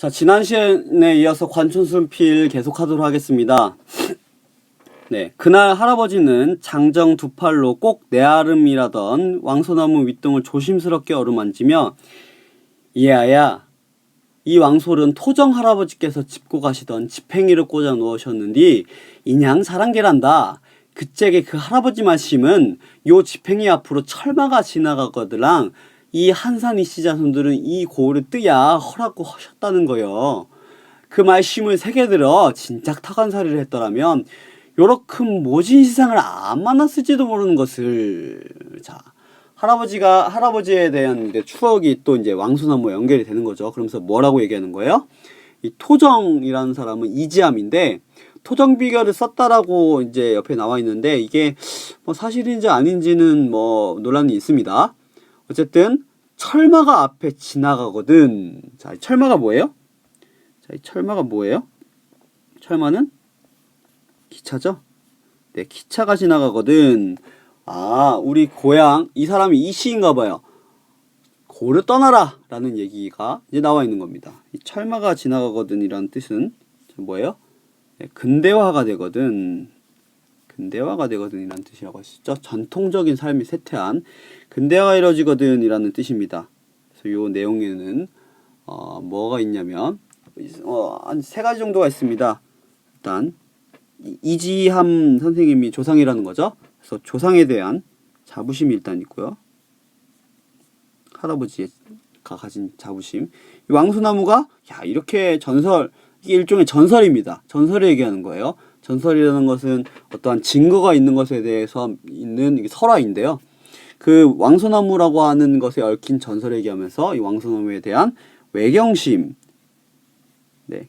자, 지난 시간에 이어서 관촌순필 계속하도록 하겠습니다. 네, 그날 할아버지는 장정 두 팔로 꼭 내아름이라던 왕소나무 윗동을 조심스럽게 어루만지며 이아야, 이 왕솔은 토정 할아버지께서 짚고 가시던 지팽이를 꽂아 놓으셨는디 인양 사랑개란다. 그째게 그 할아버지 말씀은 요 지팽이 앞으로 철마가 지나가거들랑 이 한산 이씨 자손들은 이 고을을 뜨야 허라고 하셨다는 거요. 그 말씀을 새겨 들어 진작 타관살이를 했더라면 요렇큰 모진 시상을 안 만났을지도 모르는 것을 자 할아버지가 할아버지에 대한 추억이 또 이제 왕소나무와 연결이 되는 거죠. 그러면서 뭐라고 얘기하는 거예요? 이 토정이라는 사람은 이지함인데 토정 비결을 썼다라고 이제 옆에 나와 있는데 이게 뭐 사실인지 아닌지는 뭐 논란이 있습니다. 어쨌든 철마가 앞에 지나가거든. 자, 이 철마가 뭐예요? 자, 이 철마가 뭐예요? 철마는 기차죠? 네, 기차가 지나가거든. 아, 우리 고향 이 사람이 이 시인가 봐요. 고를 떠나라 라는 얘기가 이제 나와 있는 겁니다. 이 철마가 지나가거든 이라는 뜻은 뭐예요? 네, 근대화가 되거든. 근대화가 되거든 이라는 뜻이라고 하시죠. 전통적인 삶이 쇠퇴한 근대화가 이루어지거든 이라는 뜻입니다. 그래서 요 내용에는 어, 뭐가 있냐면 어, 한 세 가지 정도가 있습니다. 일단 이- 이지함 선생님이 조상이라는 거죠. 그래서 조상에 대한 자부심이 일단 있고요. 할아버지가 가진 자부심. 이 왕소나무가 야 이렇게 전설 이게 일종의 전설입니다. 전설을 얘기하는 거예요. 전설이라는 것은 어떠한 증거가 있는 것에 대해서 있는 설화인데요. 그 왕소나무라고 하는 것에 얽힌 전설을 얘기하면서 이 왕소나무에 대한 외경심, 네,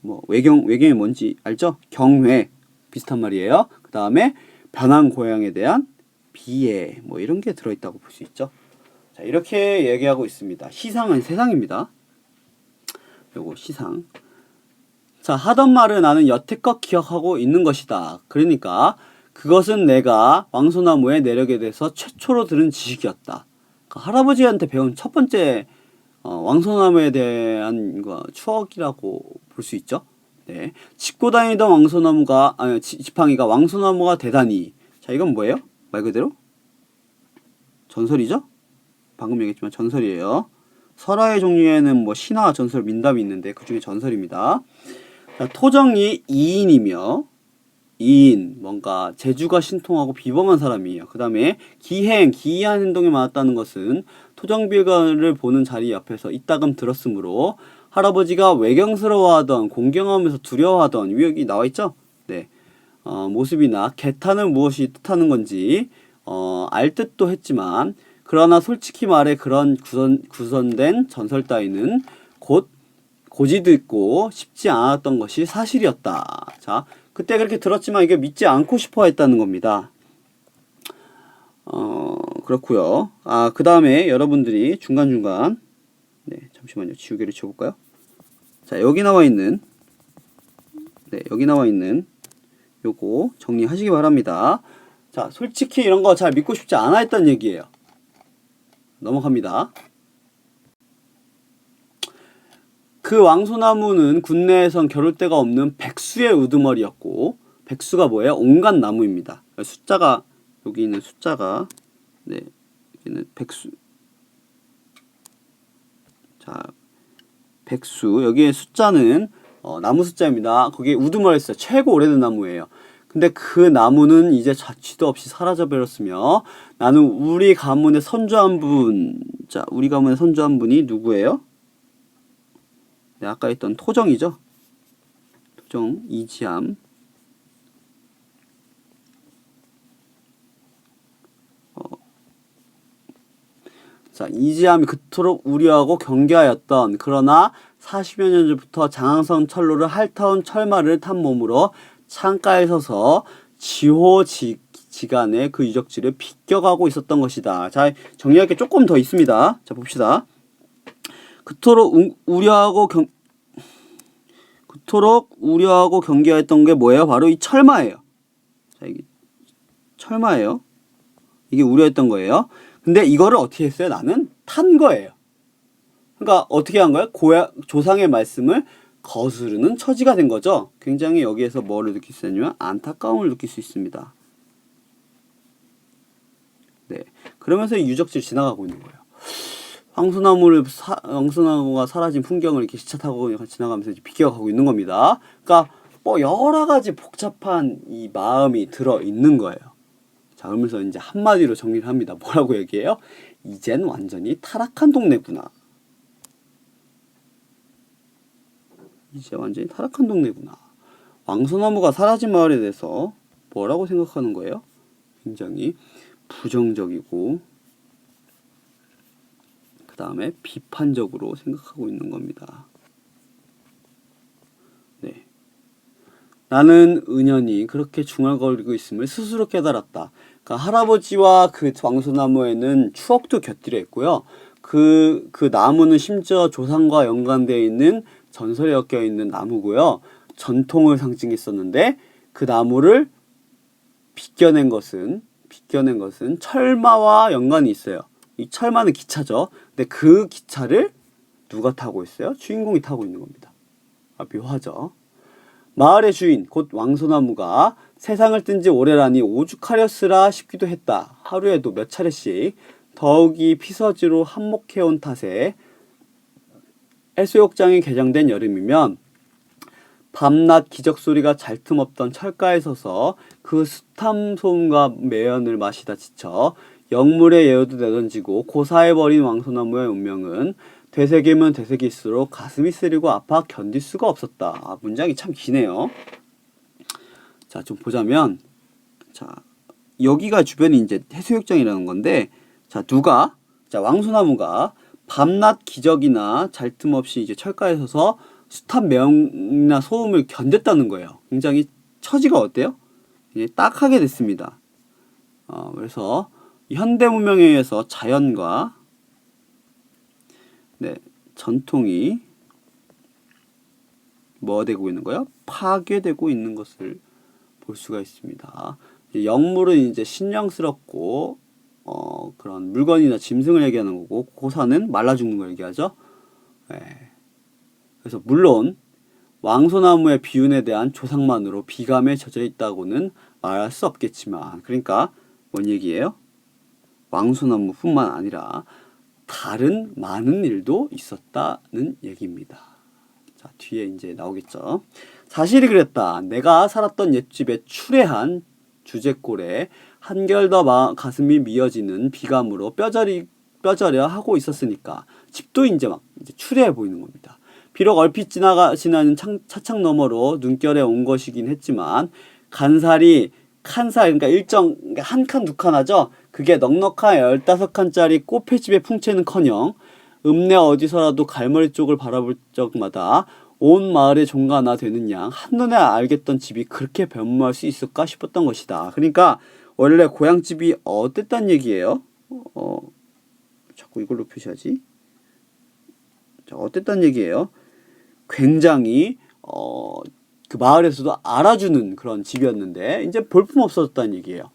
뭐 외경 외경이 뭔지 알죠? 경회 비슷한 말이에요. 그 다음에 변한 고향에 대한 비애 뭐 이런 게 들어있다고 볼 수 있죠. 자 이렇게 얘기하고 있습니다. 시상은 세상입니다. 요거 시상. 자 하던 말을 나는 여태껏 기억하고 있는 것이다. 그러니까 그것은 내가 왕소나무의 내력에 대해서 최초로 들은 지식이었다. 그러니까 할아버지한테 배운 첫 번째 어, 왕소나무에 대한 거 추억이라고 볼 수 있죠. 네, 짚고 다니던 왕소나무가 아니 지- 지팡이가 왕소나무가 대단히 자 이건 뭐예요? 말 그대로 전설이죠. 방금 얘기했지만 전설이에요. 설화의 종류에는 뭐 신화, 전설, 민담이 있는데 그 중에 전설입니다. 자, 토정이 2인이며 2인 뭔가 재주가 신통하고 비범한 사람이에요. 그 다음에 기행, 기이한 행동이 많았다는 것은 토정비가를 보는 자리 옆에서 이따금 들었으므로 할아버지가 외경스러워하던 공경하면서 두려워하던 위역이 나와 있죠. 네, 어, 모습이나 개탄은 무엇이 뜻하는 건지 어, 알 듯도 했지만 그러나 솔직히 말해 그런 구선, 구선된 전설 따위는 곧 고지듣고 싶지 않았던 것이 사실이었다. 자, 그때 그렇게 들었지만 이게 믿지 않고 싶어 했다는 겁니다. 어, 그렇고요. 아, 그 다음에 여러분들이 중간중간 네, 잠시만요. 지우개를 지워볼까요? 자, 여기 나와 있는 네, 여기 나와 있는 요거 정리하시기 바랍니다. 자, 솔직히 이런 거 잘 믿고 싶지 않아 했던 얘기예요. 넘어갑니다. 그 왕소나무는 국내에선 겨룰 데가 없는 백수의 우두머리였고 백수가 뭐예요? 온갖 나무입니다. 숫자가 여기 있는 숫자가 네 여기는 백수 자 백수 여기에 숫자는 어, 나무 숫자입니다. 거기에 우두머리 숫자 최고 오래된 나무예요. 근데 그 나무는 이제 자취도 없이 사라져 버렸으며 나는 우리 가문의 선조 한 분, 자 우리 가문의 선조 한 분이 누구예요? 네, 아까 했던 토정이죠. 토정 이지암. 어. 자, 이지암이 그토록 우려하고 경계하였던 그러나 40여 년 전부터 장항선 철로를 핥아온 철마를 탄 몸으로 창가에 서서 지호지간의 그 유적지를 비껴가고 있었던 것이다. 자, 정리할 게 조금 더 있습니다. 자, 봅시다. 그토록 우, 우려하고 경 그토록 우려하고 경계했던 게 뭐예요? 바로 이 철마예요. 자, 이게 철마예요. 이게 우려했던 거예요. 근데 이거를 어떻게 했어요? 나는 탄 거예요. 그러니까 어떻게 한 거야? 고야 조상의 말씀을 거스르는 처지가 된 거죠. 굉장히 여기에서 뭐를 느낄 수 있냐면 안타까움을 느낄 수 있습니다. 네. 그러면서 이 유적지를 지나가고 있는 거예요. 황소나무를 사, 황소나무가 사라진 풍경을 이렇게 시차 타고 지나가면서 이제 비껴가고 있는 겁니다. 그러니까 뭐 여러 가지 복잡한 이 마음이 들어 있는 거예요. 자, 그러면서 이제 한마디로 정리를 합니다. 뭐라고 얘기해요? 이젠 완전히 타락한 동네구나. 이제 완전히 타락한 동네구나. 왕소나무가 사라진 마을에 대해서 뭐라고 생각하는 거예요? 굉장히 부정적이고 그 다음에 비판적으로 생각하고 있는 겁니다. 네. 나는 은연히 그렇게 중얼거리고 있음을 스스로 깨달았다. 그러니까 할아버지와 그 왕소나무에는 추억도 곁들여 있고요. 그, 그 나무는 심지어 조상과 연관되어 있는 전설에 엮여 있는 나무고요. 전통을 상징했었는데 그 나무를 빗겨낸 것은 빗겨낸 것은 철마와 연관이 있어요. 이 철마는 기차죠. 근데 그 기차를 누가 타고 있어요? 주인공이 타고 있는 겁니다. 아, 묘하죠. 마을의 주인 곧 왕소나무가 세상을 뜬 지 오래라니 오죽하렸으라 싶기도 했다. 하루에도 몇 차례씩 더욱이 피서지로 한몫해온 탓에 해수욕장이 개장된 여름이면 밤낮 기적 소리가 잘 틈없던 철가에 서서 그 숱함 소음과 매연을 마시다 지쳐 영물의 예우도 내던지고 고사해버린 왕소나무의 운명은 되새기면 되새길수록 가슴이 쓰리고 아파 견딜 수가 없었다. 아, 문장이 참 기네요. 자, 좀 보자면, 자, 여기가 주변이 이제 해수욕장이라는 건데, 자, 누가, 자, 왕소나무가 밤낮 기적이나 잘 틈 없이 이제 철가에 서서 숱한 매연이나 소음을 견뎠다는 거예요. 굉장히 처지가 어때요? 이제 딱하게 됐습니다. 어, 그래서 이 현대 문명에 의해서 자연과 네, 전통이 뭐 되고 있는 거예요? 파괴되고 있는 것을 볼 수가 있습니다. 영물은 이제 신령스럽고 어, 그런 물건이나 짐승을 얘기하는 거고 고사는 말라 죽는 걸 얘기하죠. 네. 그래서 물론 왕소나무의 비운에 대한 조상만으로 비감에 젖어 있다고는 말할 수 없겠지만 그러니까 뭔 얘기예요? 왕소나무뿐만 아니라 다른 많은 일도 있었다는 얘기입니다. 자, 뒤에 이제 나오겠죠. 사실이 그랬다. 내가 살았던 옛집에 추레한 주제골에 한결 더 마, 가슴이 미어지는 비감으로 뼈저리 뼈저려 하고 있었으니까 집도 이제 막 이제 추레해 보이는 겁니다. 비록 얼핏 지나가 지나는 창, 차창 너머로 눈결에 온 것이긴 했지만 간살이 칸살 그러니까 일정 한 칸 두 칸 하죠. 그게 넉넉한 열다섯 칸짜리 꽃회집의 풍채는커녕 읍내 어디서라도 갈머리 쪽을 바라볼 적마다 온 마을의 종가나 되는 양 한눈에 알겠던 집이 그렇게 변모할 수 있을까 싶었던 것이다. 그러니까 원래 고향집이 어땠단 얘기예요? 어, 자꾸 이걸로 표시하지? 자, 어땠단 얘기예요? 굉장히 어, 그 마을에서도 알아주는 그런 집이었는데 이제 볼품 없어졌다는 얘기예요.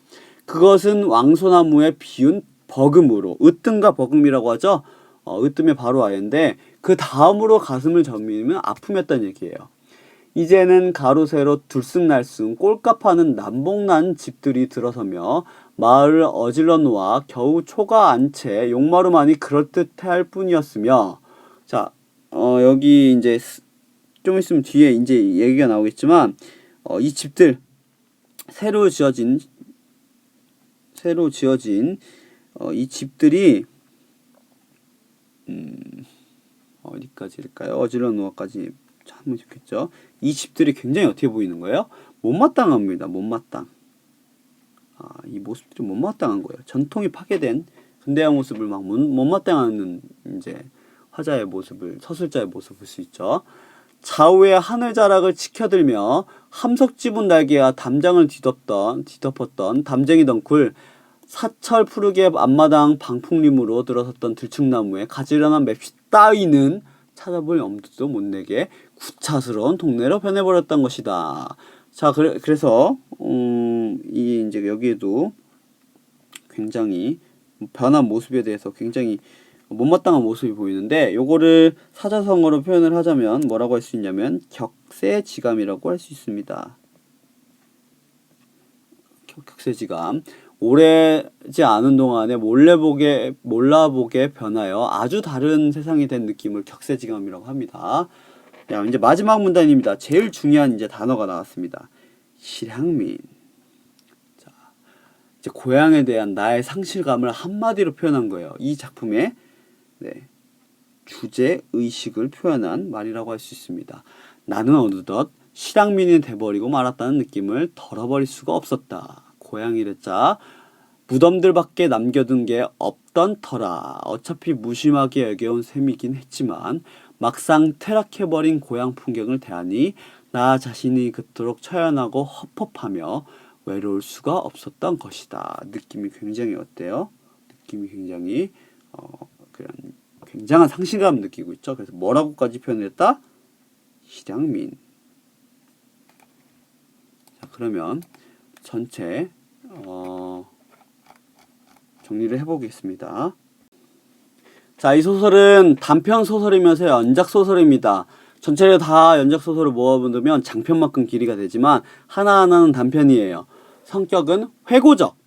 그것은 왕소나무의 비운 버금으로 으뜸과 버금이라고 하죠. 어, 으뜸의 바로 아예인데 그 다음으로 가슴을 저미면 아픔이었다는 얘기예요. 이제는 가로세로 들쑥날쑥 꼴값하는 남봉난 집들이 들어서며 마을을 어질러 놓아 겨우 초가 안 채 용마루만이 그럴듯할 뿐이었으며 자 어, 여기 이제 좀 있으면 뒤에 이제 얘기가 나오겠지만 어, 이 집들 새로 지어진 새로 지어진 어, 이 집들이 음, 어디까지일까요? 어질러 놓아까지 하면 좋겠죠. 이 집들이 굉장히 어떻게 보이는 거예요? 못마땅합니다. 못마땅. 아, 이 모습들이 못마땅한 거예요. 전통이 파괴된 근대화 모습을 막 못, 못마땅하는 이제 화자의 모습을 서술자의 모습을 볼 수 있죠. 좌우의 하늘 자락을 치켜들며 함석 지분 날개와 담장을 뒤덮던 뒤덮었던 담쟁이 덩굴 사철 푸르게 앞마당 방풍림으로 들어섰던 들쭉나무에 가지런한 맵시 따위는 찾아볼 엄두도 못 내게 구차스러운 동네로 변해버렸던 것이다. 자, 그래, 그래서 음, 이 이제 여기에도 굉장히 변한 모습에 대해서 굉장히 못마땅한 모습이 보이는데 요거를 사자성어로 표현을 하자면 뭐라고 할 수 있냐면 격세지감이라고 할 수 있습니다. 격- 격세지감. 오래지 않은 동안에 몰래보게 몰라보게 변하여 아주 다른 세상이 된 느낌을 격세지감이라고 합니다. 야, 이제 마지막 문단입니다. 제일 중요한 이제 단어가 나왔습니다. 실향민. 자, 이제 고향에 대한 나의 상실감을 한마디로 표현한 거예요. 이 작품의 네, 주제 의식을 표현한 말이라고 할 수 있습니다. 나는 어느덧 실향민이 돼버리고 말았다는 느낌을 덜어버릴 수가 없었다. 고향이랬자 무덤들 밖에 남겨둔 게 없던 터라. 어차피 무심하게 여겨온 셈이긴 했지만 막상 퇴락해버린 고향 풍경을 대하니 나 자신이 그토록 처연하고 헛헛하며 외로울 수가 없었던 것이다. 느낌이 굉장히 어때요? 느낌이 굉장히 어, 그런 굉장한 상실감 느끼고 있죠. 그래서 뭐라고까지 표현했다? 실향민. 자 그러면 전체 어, 정리를 해보겠습니다. 자, 이 소설은 단편 소설이면서 연작 소설입니다. 전체를 다 연작 소설을 모아보면 장편만큼 길이가 되지만 하나하나는 단편이에요. 성격은 회고적,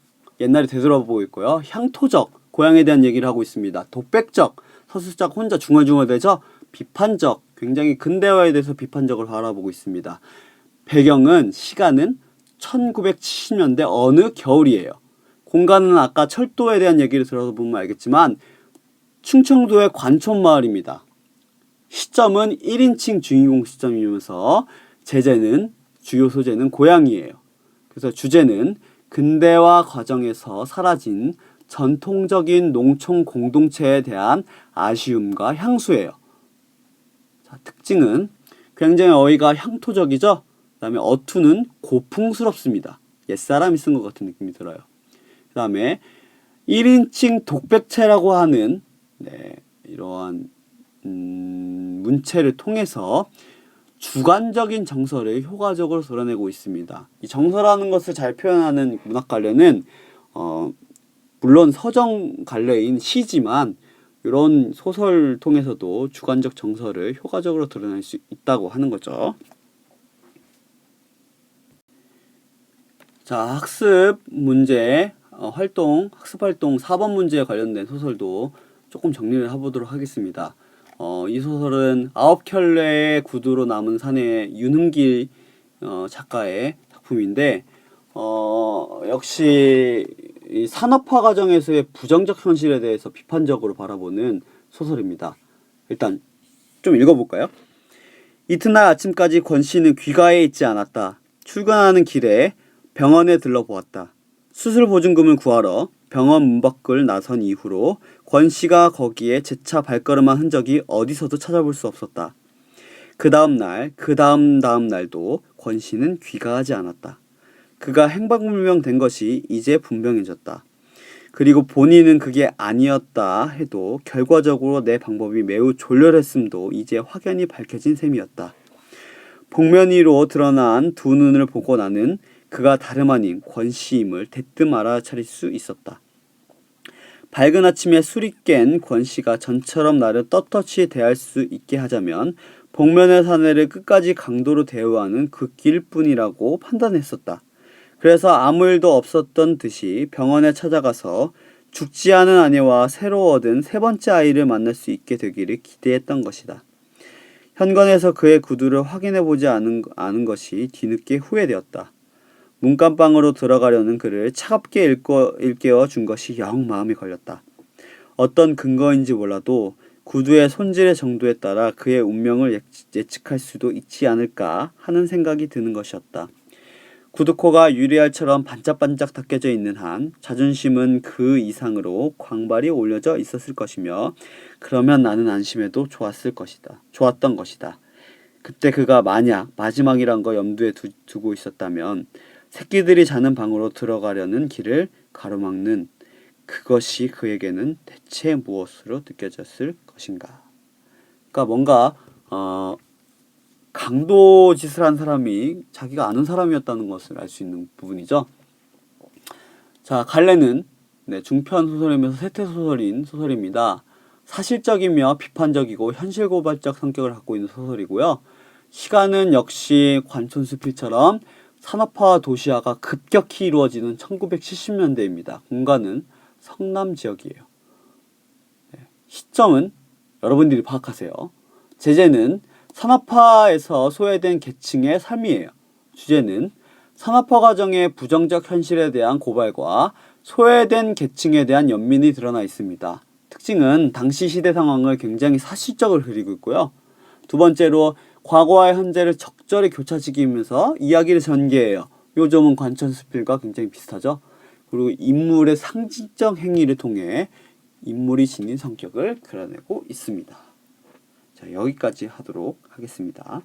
옛날에 되돌아보고 있고요. 향토적, 고향에 대한 얘기를 하고 있습니다. 독백적, 서술작 혼자 중얼중얼대죠. 비판적, 굉장히 근대화에 대해서 비판적으로 바라보고 있습니다. 배경은 시간은 1970년대 어느 겨울이에요. 공간은 아까 철도에 대한 얘기를 들어보면 알겠지만 충청도의 관촌 마을입니다. 시점은 1인칭 주인공 시점이면서 제재는 주요 소재는 고향이에요. 그래서 주제는 근대화 과정에서 사라진 전통적인 농촌 공동체에 대한 아쉬움과 향수예요. 자, 특징은 굉장히 어휘가 향토적이죠. 그 다음에 어투는 고풍스럽습니다. 옛사람이 쓴 것 같은 느낌이 들어요. 그 다음에 1인칭 독백체라고 하는 네, 이러한 음, 문체를 통해서 주관적인 정서를 효과적으로 드러내고 있습니다. 이 정서라는 것을 잘 표현하는 문학 관련은 어, 물론 서정 관련인 시지만 이런 소설 통해서도 주관적 정서를 효과적으로 드러낼 수 있다고 하는 거죠. 자, 학습 문제, 어, 활동, 학습 활동 4번 문제에 관련된 소설도 조금 정리를 해보도록 하겠습니다. 어, 이 소설은 아홉 켤레의 구두로 남은 산의 윤흠길 어, 작가의 작품인데 어, 역시 이 산업화 과정에서의 부정적 현실에 대해서 비판적으로 바라보는 소설입니다. 일단 좀 읽어볼까요? 이튿날 아침까지 권 씨는 귀가에 있지 않았다. 출근하는 길에 병원에 들러보았다. 수술 보증금을 구하러 병원 문 밖을 나선 이후로 권 씨가 거기에 재차 발걸음한 흔적이 어디서도 찾아볼 수 없었다. 그 다음 날, 그 다음 다음 날도 권 씨는 귀가하지 않았다. 그가 행방불명된 것이 이제 분명해졌다. 그리고 본인은 그게 아니었다 해도 결과적으로 내 방법이 매우 졸렬했음도 이제 확연히 밝혀진 셈이었다. 복면 위로 드러난 두 눈을 보고 나는 그가 다름 아닌 권씨임을 대뜸 알아차릴 수 있었다. 밝은 아침에 술이 깬 권씨가 전처럼 나를 떳떳이 대할 수 있게 하자면 복면의 사내를 끝까지 강도로 대우하는 그 길뿐이라고 판단했었다. 그래서 아무 일도 없었던 듯이 병원에 찾아가서 죽지 않은 아내와 새로 얻은 세 번째 아이를 만날 수 있게 되기를 기대했던 것이다. 현관에서 그의 구두를 확인해 보지 않은, 않은 것이 뒤늦게 후회되었다. 문간방으로 들어가려는 그를 차갑게 일궈, 일깨워 준 것이 영 마음에 걸렸다. 어떤 근거인지 몰라도 구두의 손질의 정도에 따라 그의 운명을 예측- 예측할 수도 있지 않을까 하는 생각이 드는 것이었다. 구두코가 유리알처럼 반짝반짝 닦여져 있는 한 자존심은 그 이상으로 광발이 올려져 있었을 것이며 그러면 나는 안심해도 좋았을 것이다. 좋았던 것이다. 그때 그가 만약 마지막이란 거 염두에 두, 두고 있었다면 새끼들이 자는 방으로 들어가려는 길을 가로막는 그것이 그에게는 대체 무엇으로 느껴졌을 것인가. 그러니까 뭔가 어, 강도 짓을 한 사람이 자기가 아는 사람이었다는 것을 알 수 있는 부분이죠. 자, 갈래는 네, 중편 소설이면서 세태 소설인 소설입니다. 사실적이며 비판적이고 현실 고발적 성격을 갖고 있는 소설이고요. 시간은 역시 관촌수필처럼 산업화와 도시화가 급격히 이루어지는 1970년대입니다. 공간은 성남 지역이에요. 네, 시점은 여러분들이 파악하세요. 제재는 산업화에서 소외된 계층의 삶이에요. 주제는 산업화 과정의 부정적 현실에 대한 고발과 소외된 계층에 대한 연민이 드러나 있습니다. 특징은 당시 시대 상황을 굉장히 사실적으로 그리고 있고요. 두 번째로 과거와 현재를 적절히 교차시키면서 이야기를 전개해요. 요 점은 관천수필과 굉장히 비슷하죠. 그리고 인물의 상징적 행위를 통해 인물이 지닌 성격을 그려내고 있습니다. 자, 여기까지 하도록 하겠습니다.